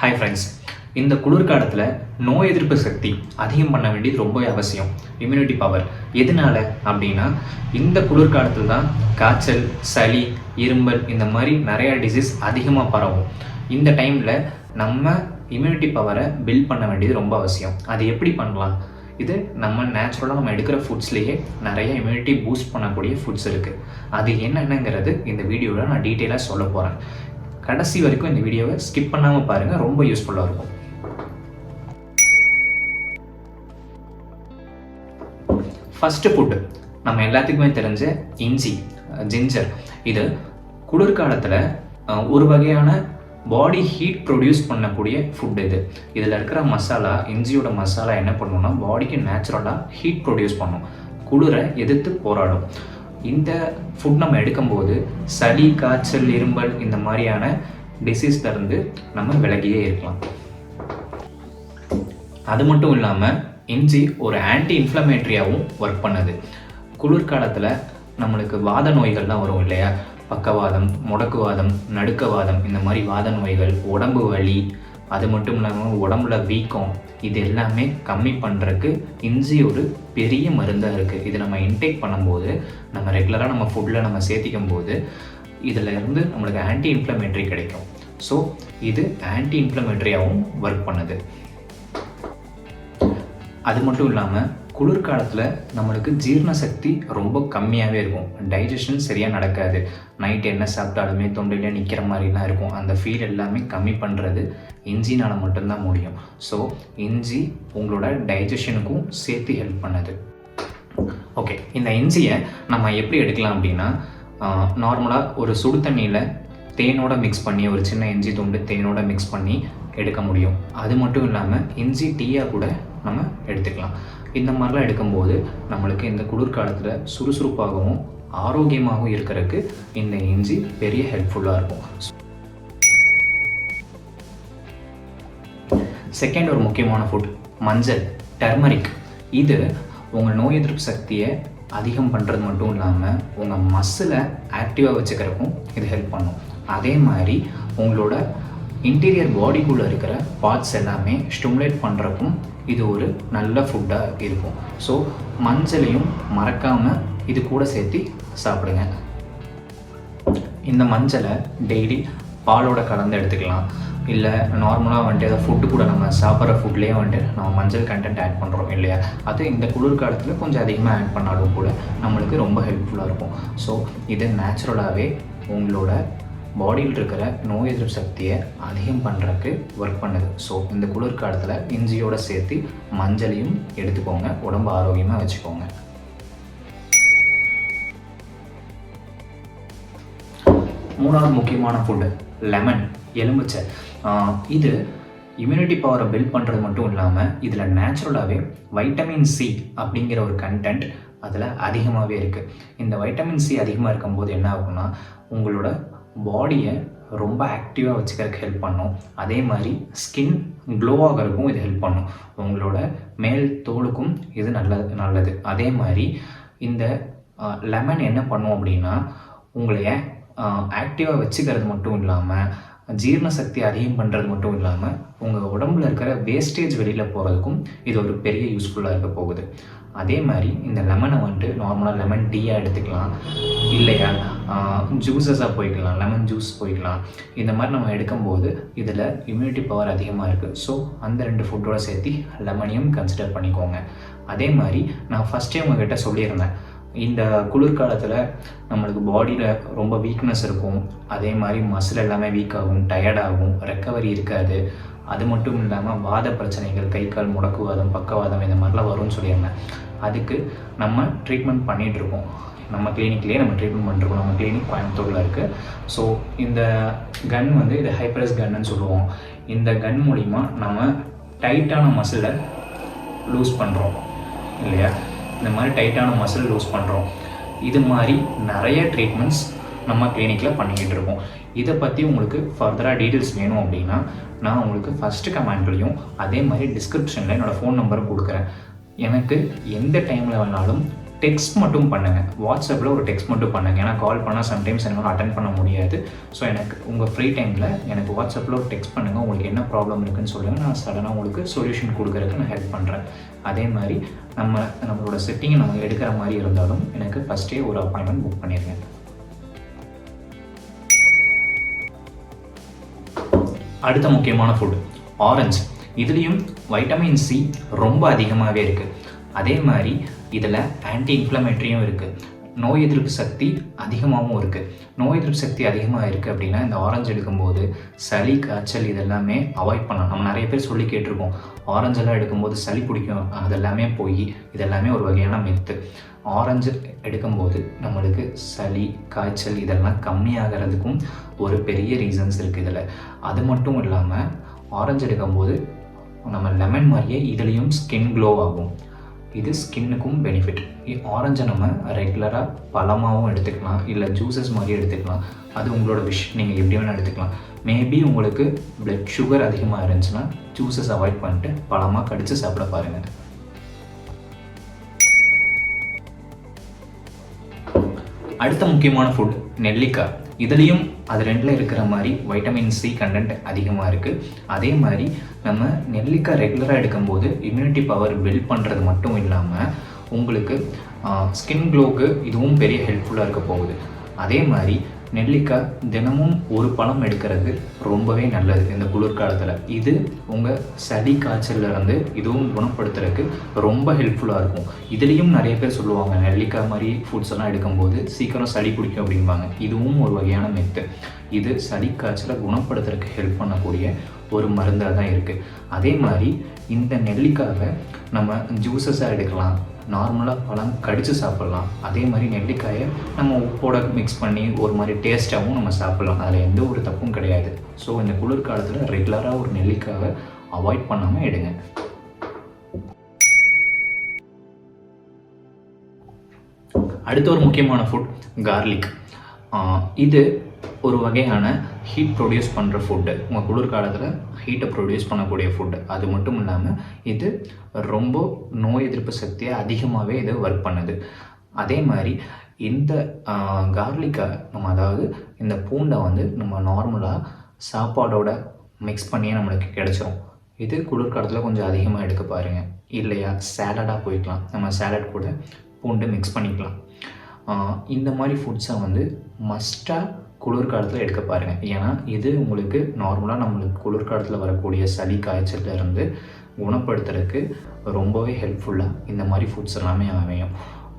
Hi friends இந்த குளிர்காலத்தில் நோய் எதிர்ப்பு சக்தி அதிகம் பண்ண வேண்டியது ரொம்பவே அவசியம். இம்யூனிட்டி பவர் எதனால அப்படின்னா இந்த குளிர்காலத்தில் தான் காய்ச்சல் சளி இருமல் இந்த மாதிரி நிறையா டிசீஸ் அதிகமாக பரவும். இந்த டைமில் நம்ம இம்யூனிட்டி பவரை பில்ட் பண்ண வேண்டியது ரொம்ப அவசியம். அது எப்படி பண்ணலாம்? இது நம்ம நேச்சுரலாக நம்ம எடுக்கிற ஃபுட்ஸ்லேயே நிறைய இம்யூனிட்டி பூஸ்ட் பண்ணக்கூடிய ஃபுட்ஸ் இருக்குது அது என்னென்னங்கிறது இந்த வீடியோவில் நான் டீட்டெயிலாக சொல்ல போகிறேன் கடைசி வரைக்கும் இந்த வீடியோவை ஸ்கிப் பண்ணாமல் பாருங்கள் ரொம்ப யூஸ்ஃபுல்லாக இருக்கும். ஃபஸ்ட்டு ஃபுட்டு நம்ம எல்லாத்துக்குமே தெரிஞ்ச இஞ்சி ஜிஞ்சர் இது குளிர்காலத்தில் ஒரு வகையான பாடி ஹீட் ப்ரொடியூஸ் பண்ணக்கூடிய ஃபுட் இது. இதில் இருக்கிற மசாலா இஞ்சியோட மசாலா என்ன பண்ணுன்னா பாடிக்கு நேச்சுரலாக ஹீட் ப்ரொடியூஸ் பண்ணும். குளிரை எதிர்த்து போராடும். இந்த ஃபுட் நம்ம எடுக்கும்போது சளி காய்ச்சல் இரும்பல் இந்த மாதிரியான டிசீஸ்லேருந்து நம்ம விலகியே இருக்கலாம். அது மட்டும் இல்லாமல் இஞ்சி ஒரு ஆன்டி இன்ஃப்ளமேட்ரியாகவும் ஒர்க் பண்ணுது. குளிர்காலத்தில் நம்மளுக்கு வாத நோய்கள்லாம் வரும் இல்லையா? பக்கவாதம் முடக்குவாதம் நடுக்கவாதம் இந்த மாதிரி வாத நோய்கள் உடம்பு வலி அது மட்டும் இல்லாமல் உடம்புல வீக்கம் இது எல்லாமே கம்மி பண்ணுறதுக்கு இஞ்சி ஒரு பெரிய மருந்தாக இருக்குது இது நம்ம இன்டேக் பண்ணும்போது நம்ம ரெகுலராக நம்ம ஃபுட்டில் நம்ம சேர்த்திக்கும் போது இதில் இருந்து நம்மளுக்கு ஆன்டி இன்ஃப்ளமேட்டரி கிடைக்கும். ஸோ இது ஆன்டி இன்ஃப்ளமேட்டரியாகவும் ஒர்க் பண்ணுது. அது மட்டும் இல்லாமல் குளிர்காலத்தில் நம்மளுக்கு ஜீரண சக்தி ரொம்ப கம்மியாகவே இருக்கும். டைஜஷன் சரியாக நடக்காது. நைட் என்ன சாப்பிட்டாலுமே தொண்டையில் நிற்கிற மாதிரிலாம் இருக்கும். அந்த ஃபீல் எல்லாமே கம்மி பண்ணுறது இஞ்சினால் மட்டும்தான் முடியும். ஸோ இஞ்சி உங்களோட டைஜஷனுக்கும் சேர்த்து ஹெல்ப் பண்ணுது. ஓகே இந்த இஞ்சியை நம்ம எப்படி எடுக்கலாம் அப்படின்னா நார்மலாக ஒரு சுடு தண்ணியில் தேனோட மிக்ஸ் பண்ணி ஒரு சின்ன இஞ்சி துண்டு தேனோட மிக்ஸ் பண்ணி எடுக்க முடியும். அது மட்டும் இல்லாமல் இஞ்சி டீயாக கூட நம்ம எடுத்துக்கலாம். இந்த மாதிரிலாம் எடுக்கும்போது நம்மளுக்கு இந்த குளிர்காலத்தில் சுறுசுறுப்பாகவும் ஆரோக்கியமாகவும் இருக்கிறதுக்கு இந்த இஞ்சி பெரிய ஹெல்ப்ஃபுல்லாக இருக்கும். செகண்ட் ஒரு முக்கியமான ஃபுட் மஞ்சள் டர்மரிக் இது உங்கள் நோய் எதிர்ப்பு சக்தியை அதிகம் பண்ணுறது மட்டும் இல்லாமல் உங்கள் மசிலை ஆக்டிவாக வச்சுக்கிறக்கும் இது ஹெல்ப் பண்ணும். அதே மாதிரி உங்களோட இன்டீரியர் பாடிக்குள்ளே இருக்கிற பார்ட்ஸ் எல்லாமே ஸ்டிமுலேட் பண்ணுறக்கும் இது ஒரு நல்ல ஃபுட்டாக இருக்கும். ஸோ மஞ்சளையும் மறக்காமல் இது கூட சேர்த்து சாப்பிடுங்க. இந்த மஞ்சளை டெய்லி பாலோட கலந்து எடுத்துக்கலாம். இல்லை நார்மலாக வந்துட்டு ஏதாவது ஃபுட்டு கூட நம்ம சாப்பிட்ற ஃபுட்லேயே வந்துட்டு நம்ம மஞ்சள் கண்டென்ட் ஆட் பண்ணுறோம் இல்லையா? அது இந்த குளிர்காலத்தில் கொஞ்சம் அதிகமாக ஆட் பண்ணாலும் கூட நம்மளுக்கு ரொம்ப ஹெல்ப்ஃபுல்லாக இருக்கும். ஸோ இது நேச்சுரலாகவே உங்களோட பாடியில் இருக்கிற நோய் எதிர்ப்பு சக்தியை அதிகம் பண்ணுறதுக்கு ஒர்க் பண்ணுது. ஸோ இந்த குளிர்காலத்தில் இஞ்சியோட சேர்த்து மஞ்சளையும் எடுத்துக்கோங்க. உடம்பு ஆரோக்கியமாக வச்சுக்கோங்க. மூணாவது முக்கியமான ஃபுட்டு லெமன் எலுமிச்சை. இது இம்யூனிட்டி பவரை பில்ட் பண்ணுறது மட்டும் இல்லாமல் இதில் நேச்சுரலாகவே வைட்டமின் சி அப்படிங்கிற ஒரு கண்டென்ட் அதில் அதிகமாகவே இருக்குது இந்த வைட்டமின் சி அதிகமாக இருக்கும்போது என்ன ஆகும்னா உங்களோட பாடியை ரொம்ப ஆக்டிவாக வச்சுக்கிறதுக்கு ஹெல்ப் பண்ணும். அதே மாதிரி ஸ்கின் க்ளோ ஆகிறதுக்கும் இது ஹெல்ப் பண்ணும். உங்களோட மேல் தோலுக்கும் இது நல்லது நல்லது. அதே மாதிரி இந்த லெமன் என்ன பண்ணும் அப்படின்னா உங்களைய ஆக்டிவாக வச்சுக்கிறது மட்டும் இல்லாமல் ஜீரண சக்தி அதிகம் பண்ணுறது மட்டும் இல்லாமல் உங்கள் உடம்புல இருக்கிற வேஸ்டேஜ் வெளியில் போகிறதுக்கும் இது ஒரு பெரிய யூஸ்ஃபுல்லாக இருக்க போகுது. அதே மாதிரி இந்த லெமனை வந்துட்டு நார்மலாக லெமன் டீயாக எடுத்துக்கலாம். இல்லையா? ஜூஸஸாக போய்க்கலாம். லெமன் ஜூஸ் போய்க்கலாம். இந்த மாதிரி நம்ம எடுக்கும்போது இதில் இம்யூனிட்டி பவர் அதிகமாக இருக்குது ஸோ அந்த ரெண்டு ஃபுட்டோட சேர்த்து லெமனையும் கன்சிடர் பண்ணிக்கோங்க. அதே மாதிரி நான் ஃபஸ்ட்டே உங்ககிட்ட சொல்லியிருந்தேன். இந்த குளிர்காலத்தில் நம்மளுக்கு பாடியில் ரொம்ப வீக்னஸ் இருக்கும். அதே மாதிரி மசில் எல்லாமே வீக் ஆகும் டயர்டாகும் ரெக்கவரி இருக்காது. அது மட்டும் இல்லாமல் வாத பிரச்சனைகள் கை கால் முடக்குவாதம் பக்கவாதம் இந்த மாதிரிலாம் வரும்னு சொல்லியிருந்தேன். அதுக்கு நம்ம ட்ரீட்மெண்ட் பண்ணிகிட்ருக்கோம் நம்ம கிளினிக்லேயே நம்ம ட்ரீட்மெண்ட் பண்ணிருக்கோம் நம்ம கிளினிக் கோயம்புத்தூரில் இருக்குது ஸோ இந்த கன் வந்து இது ஹைப்ரஸ் கன்னு சொல்லுவோம். இந்த கன் மூலிமா நம்ம டைட்டான மசிலை லூஸ் பண்ணுறோம் இல்லையா? இந்த மாதிரி டைட்டான மசில் லூஸ் பண்ணுறோம் இது மாதிரி நிறைய ட்ரீட்மெண்ட்ஸ் நம்ம கிளினிக்கில் பண்ணிக்கிட்டு இருக்கோம் இதை பற்றி உங்களுக்கு ஃபர்தராக டீட்டெயில்ஸ் வேணும் அப்படின்னா நான் உங்களுக்கு ஃபஸ்ட்டு கமெண்ட்லையும் அதே மாதிரி டிஸ்கிரிப்ஷனில் என்னோடய ஃபோன் நம்பரும் கொடுக்குறேன். எனக்கு எந்த டைமில் வேணாலும் டெக்ஸ்ட் மட்டும் பண்ணுங்கள் வாட்ஸ்அப்பில் ஒரு டெக்ஸ்ட் மட்டும் பண்ணுங்கள் ஏன்னா கால் பண்ணால் சம்டைம்ஸ் என்னால் அட்டன் பண்ண முடியாது. ஸோ எனக்கு உங்கள் ஃப்ரீ டைமில் எனக்கு வாட்ஸ்அப்பில் ஒரு டெக்ஸ்ட் பண்ணுங்கள் உங்களுக்கு என்ன ப்ராப்ளம் இருக்குன்னு சொல்லுங்கள் நான் சடனாக உங்களுக்கு சொல்யூஷன் கொடுக்கறதுக்கு நான் ஹெல்ப் பண்ணுறேன் அதே மாதிரி நம்ம நம்மளோட செட்டிங்கை நம்ம எடுக்கிற மாதிரி இருந்தாலும் எனக்கு ஃபஸ்ட்டே ஒரு அப்பாயின்மெண்ட் புக் பண்ணிடுங்க அடுத்த முக்கியமான ஃபுட் ஆரஞ்சு இதுலேயும் வைட்டமின் சி ரொம்ப அதிகமாகவே இருக்குது அதே மாதிரி இதில் ஆன்டி இன்ஃப்ளமேட்டரியும் இருக்குது நோய் எதிர்ப்பு சக்தி அதிகமாகவும் இருக்குது நோய் எதிர்ப்பு சக்தி அதிகமாக இருக்குது அப்படின்னா இந்த ஆரஞ்சு எடுக்கும்போது சளி காய்ச்சல் இதெல்லாமே அவாய்ட் பண்ணலாம். நம்ம நிறைய பேர் சொல்லி கேட்டிருக்கோம். ஆரஞ்செல்லாம் எடுக்கும்போது சளி பிடிக்கும். அதெல்லாமே போய் இதெல்லாமே ஒரு வகையான மெத்து ஆரஞ்சு எடுக்கும்போது நம்மளுக்கு சளி காய்ச்சல் இதெல்லாம் கம்மியாகிறதுக்கும் ஒரு பெரிய ரீசன்ஸ் இருக்குது இதில். அது மட்டும் இல்லாமல் ஆரஞ்சு எடுக்கும்போது நம்ம லெமன் மாதிரியே இதுலேயும் ஸ்கின் க்ளோ ஆகும். இது ஸ்கின்னுக்கும் பெனிஃபிட் ஆரஞ்சை நம்ம ரெகுலராக பழமாகவும் எடுத்துக்கலாம். இல்லை ஜூஸஸ் மாதிரி எடுத்துக்கலாம். அது உங்களோட விஷ் நீங்கள் எப்படி வேணால் எடுத்துக்கலாம். மேபி உங்களுக்கு பிளட் சுகர் அதிகமாக இருந்துச்சுன்னா ஜூஸஸ் அவாய்ட் பண்ணிட்டு பழமாக கடித்து சாப்பிட பாருங்கள் அடுத்த முக்கியமான ஃபுட் நெல்லிக்காய். இதுலேயும் அது ரெண்டில் இருக்கிற மாதிரி வைட்டமின் சி கண்டென்ட் அதிகமாக இருக்குது அதே மாதிரி நம்ம நெல்லிக்காய் ரெகுலராக எடுக்கும்போது இம்யூனிட்டி பவர் பில்ட் பண்ணுறது மட்டும் இல்லாமல் உங்களுக்கு ஸ்கின் க்ளோக்கு இதுவும் பெரிய ஹெல்ப்ஃபுல்லாக இருக்க போகுது. அதே மாதிரி நெல்லிக்காய் தினமும் ஒரு பழம் எடுக்கிறது ரொம்பவே நல்லது இந்த குளிர்காலத்தில். இது உங்கள் சளி காய்ச்சல்லேருந்து இதுவும் குணப்படுத்துறதுக்கு ரொம்ப ஹெல்ப்ஃபுல்லாக இருக்கும். இதுலேயும் நிறைய பேர் சொல்லுவாங்க நெல்லிக்காய் மாதிரி ஃபுட்ஸ் எல்லாம் எடுக்கும்போது சீக்கிரம் சளி பிடிக்கும் அப்படிம்பாங்க. இதுவும் ஒரு வகையான மெத்து இது சளி காய்ச்சலை குணப்படுத்துறதுக்கு ஹெல்ப் பண்ணக்கூடிய ஒரு மருந்தாக தான் இருக்குது அதே மாதிரி இந்த நெல்லிக்காவை நம்ம ஜூஸஸாக எடுக்கலாம் நார்மலாக பழம் கடித்து சாப்பிட்லாம். அதே மாதிரி நெல்லிக்காயை நம்ம உப்போட மிக்ஸ் பண்ணி ஒரு மாதிரி டேஸ்ட்டாகவும் நம்ம சாப்பிட்லாம். அதில் எந்த ஒரு தப்பும் கிடையாது. ஸோ இந்த குளிர்காலத்தில் ரெகுலராக ஒரு நெல்லிக்காயை அவாய்ட் பண்ணாமல் எடுங்க. அடுத்த ஒரு முக்கியமான ஃபுட் கார்லிக் இது ஒரு வகையான ஹீட் ப்ரொடியூஸ் பண்ணுற ஃபுட்டு உங்கள் குளிர்காலத்தில் ஹீட்டை ப்ரொடியூஸ் பண்ணக்கூடிய ஃபுட்டு அது மட்டும் இல்லாமல் இது ரொம்ப நோய் எதிர்ப்பு சக்தியை அதிகமாகவே இது ஒர்க் பண்ணுது. அதே மாதிரி இந்த கார்லிக்கை நம்ம அதாவது இந்த பூண்டை வந்து நம்ம நார்மலாக சாப்பாடோட மிக்ஸ் பண்ணியே நம்மளுக்கு கிடச்சிரும். இது குளிர்காலத்தில் கொஞ்சம் அதிகமாக எடுக்க பாருங்கள் இல்லையா? சேலடாக போய்க்கலாம். நம்ம சேலட் கூட பூண்டு மிக்ஸ் பண்ணிக்கலாம். இந்த மாதிரி ஃபுட்ஸை வந்து மஸ்ட்டாக குளிர்காலத்தில் எடுக்க பாருங்கள் ஏன்னா இது உங்களுக்கு நார்மலாக நம்மளுக்கு குளிர்காலத்தில் வரக்கூடிய சளி காய்ச்சல்ல இருந்து குணப்படுத்துறதுக்கு ரொம்பவே ஹெல்ப்ஃபுல்லாக இந்த மாதிரி ஃபுட்ஸ் எல்லாமே அமையும்.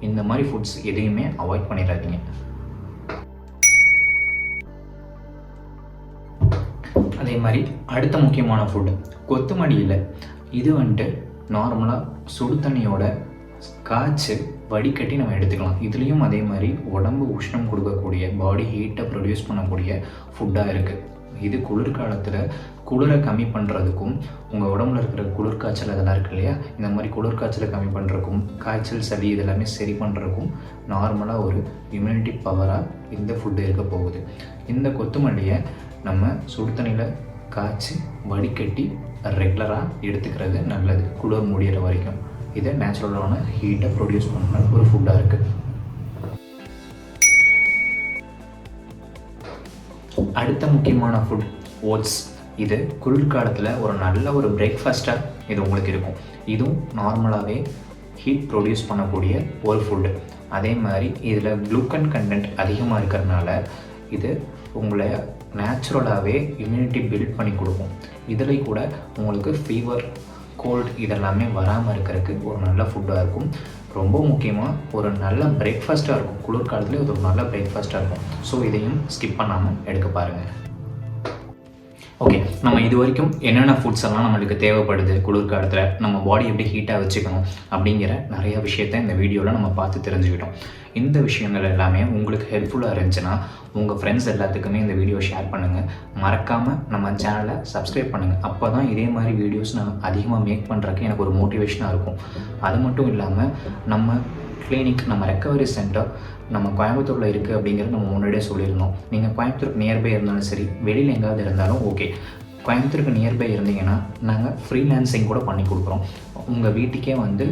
இந்த மாதிரி ஃபுட்ஸ் எதையுமே அவாய்ட் பண்ணிடாதீங்க. அதே மாதிரி அடுத்த முக்கியமான ஃபுட்டு இல்லை இது வந்துட்டு நார்மலாக சுடு தண்ணியோட காய்ச்சி வடிகட்டி நம்ம எடுத்துக்கலாம். இதுலேயும் அதே மாதிரி உடம்பு உஷ்ணம் கொடுக்கக்கூடிய பாடி ஹீட்டை ப்ரொடியூஸ் பண்ணக்கூடிய ஃபுட்டாக இருக்குது இது குளிர்காலத்தில் குளிரை கம்மி பண்ணுறதுக்கும் உங்கள் உடம்புல இருக்கிற குளிர்காய்ச்சல் அதெல்லாம் இருக்கு இல்லையா? இந்த மாதிரி குளிர்காய்ச்சலை கம்மி பண்ணுறதுக்கும் காய்ச்சல் சளி இதெல்லாமே சரி பண்ணுறக்கும் நார்மலாக ஒரு இம்யூனிட்டி பவராக இந்த ஃபுட்டு இருக்க போகுது. இந்த கொத்துமல்லியை நம்ம சுடு தண்ணியில் காய்ச்சி வடிகட்டி ரெகுலராக எடுத்துக்கிறது நல்லது. குளிர் முடிகிற வரைக்கும். இதே நேச்சுரலான ஹீட்டை ப்ரொடியூஸ் பண்ணுற ஒரு ஃபுட்டாக இருக்குது அடுத்த முக்கியமான ஃபுட் ஓட்ஸ் இது குளிர்காலத்தில் ஒரு நல்ல ஒரு பிரேக்ஃபாஸ்ட்டாக இது உங்களுக்கு இருக்கும். இதுவும் நார்மலாகவே ஹீட் ப்ரொடியூஸ் பண்ணக்கூடிய ஒரு ஃபுட்டு அதே மாதிரி இதில் க்ளூக்கன் கண்டென்ட் அதிகமாக இருக்கிறதுனால இது உங்களை நேச்சுரலாகவே இம்யூனிட்டி பில்ட் பண்ணி கொடுக்கும். இதில் கூட உங்களுக்கு ஃபீவர் கோல்டு இதெல்லாமே வராமல் இருக்கிறதுக்கு ஒரு நல்ல ஃபுட்டாக இருக்கும். ரொம்ப முக்கியமாக ஒரு நல்ல பிரேக்ஃபாஸ்ட்டாக இருக்கும். குளிர்காலத்துலேயே ஒரு நல்ல பிரேக்ஃபாஸ்ட்டாக இருக்கும். ஸோ இதையும் ஸ்கிப் பண்ணாமல் எடுக்க பாருங்கள் ஓகே நம்ம இது வரைக்கும் என்னென்ன ஃபுட்ஸ் எல்லாம் நம்மளுக்கு தேவைப்படுது? குளிர்காலத்தில் நம்ம பாடி எப்படி ஹீட்டாக வச்சுக்கணும்? அப்படிங்கிற நிறைய விஷயத்த இந்த வீடியோவில் நம்ம பார்த்து தெரிஞ்சுக்கிட்டோம். இந்த விஷயங்கள் எல்லாமே உங்களுக்கு ஹெல்ப்ஃபுல்லாக இருந்துச்சுன்னா உங்கள் ஃப்ரெண்ட்ஸ் எல்லாத்துக்குமே இந்த வீடியோ ஷேர் பண்ணுங்கள் மறக்காமல் நம்ம சேனலை சப்ஸ்கிரைப் பண்ணுங்கள் அப்போ தான் இதே மாதிரி வீடியோஸ் நான் அதிகமாக மேக் பண்ணுறதுக்கு எனக்கு ஒரு மோட்டிவேஷனாக இருக்கும். அது மட்டும் இல்லாமல் நம்ம கிளினிக் நம்ம ரெக்கவரி சென்டர் நம்ம கோயம்புத்தூரில் இருக்குது அப்படிங்கிறது நம்ம முன்னாடியே சொல்லியிருந்தோம். நீங்கள் கோயம்புத்தூருக்கு நியர்பை இருந்தாலும் சரி வெளியில் எங்காவது இருந்தாலும் ஓகே கோயம்புத்தூருக்கு நியர்பை இருந்தீங்கன்னா நாங்கள் ஃப்ரீலான்சிங் கூட பண்ணி கொடுக்குறோம். உங்கள் வீட்டுக்கே வந்து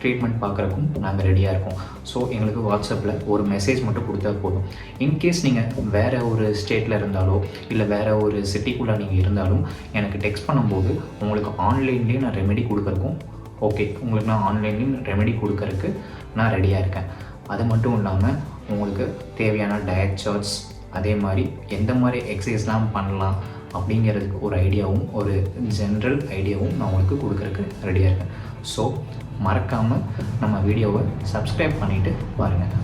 ட்ரீட்மெண்ட் பார்க்குறக்கும் நாங்கள் ரெடியாக இருக்கோம். ஸோ எங்களுக்கு வாட்ஸ்அப்பில் ஒரு மெசேஜ் மட்டும் கொடுத்தா போதும். இன்கேஸ் நீங்கள் வேறு ஒரு ஸ்டேட்டில் இருந்தாலோ இல்லை வேறு ஒரு சிட்டிக்குள்ளே நீங்கள் இருந்தாலும் எனக்கு டெக்ஸ்ட் பண்ணும்போது உங்களுக்கு ஆன்லைன்லேயே நான் ரெமெடி கொடுக்குறக்கும் ஓகே உங்களுக்கு நான் ஆன்லைன்லேயும் ரெமெடி கொடுக்கறக்கு நான் ரெடியாக இருக்கேன். அது மட்டும் இல்லாமல் உங்களுக்கு தேவையான டயட் சார்ட்ஸ் அதே மாதிரி எந்த மாதிரி எக்ஸசைஸ்லாம் பண்ணலாம் அப்படிங்கிறதுக்கு ஒரு ஐடியாவும் ஒரு ஜென்ரல் ஐடியாவும் நான் உங்களுக்கு கொடுக்கறக்கு ரெடியாக இருக்கேன். ஸோ மறக்காமல் நம்ம வீடியோவை சப்ஸ்கிரைப் பண்ணிவிட்டு பாருங்கள்